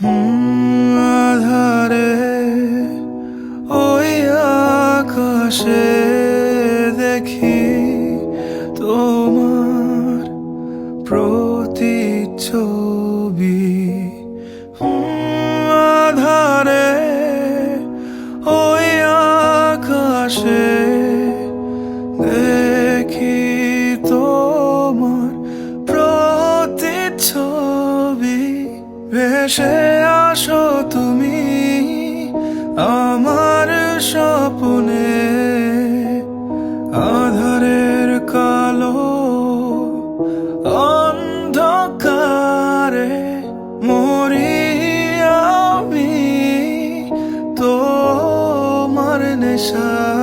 আধারে ওই আকাশে দেখি তোমার প্রতিচ্ছবি। আধারে ওই আকাশে দেখি ভেসে আসো তুমি আমার স্বপ্নে। আধারের কালো অন্ধকারে মরি আমি তোমার নেশা।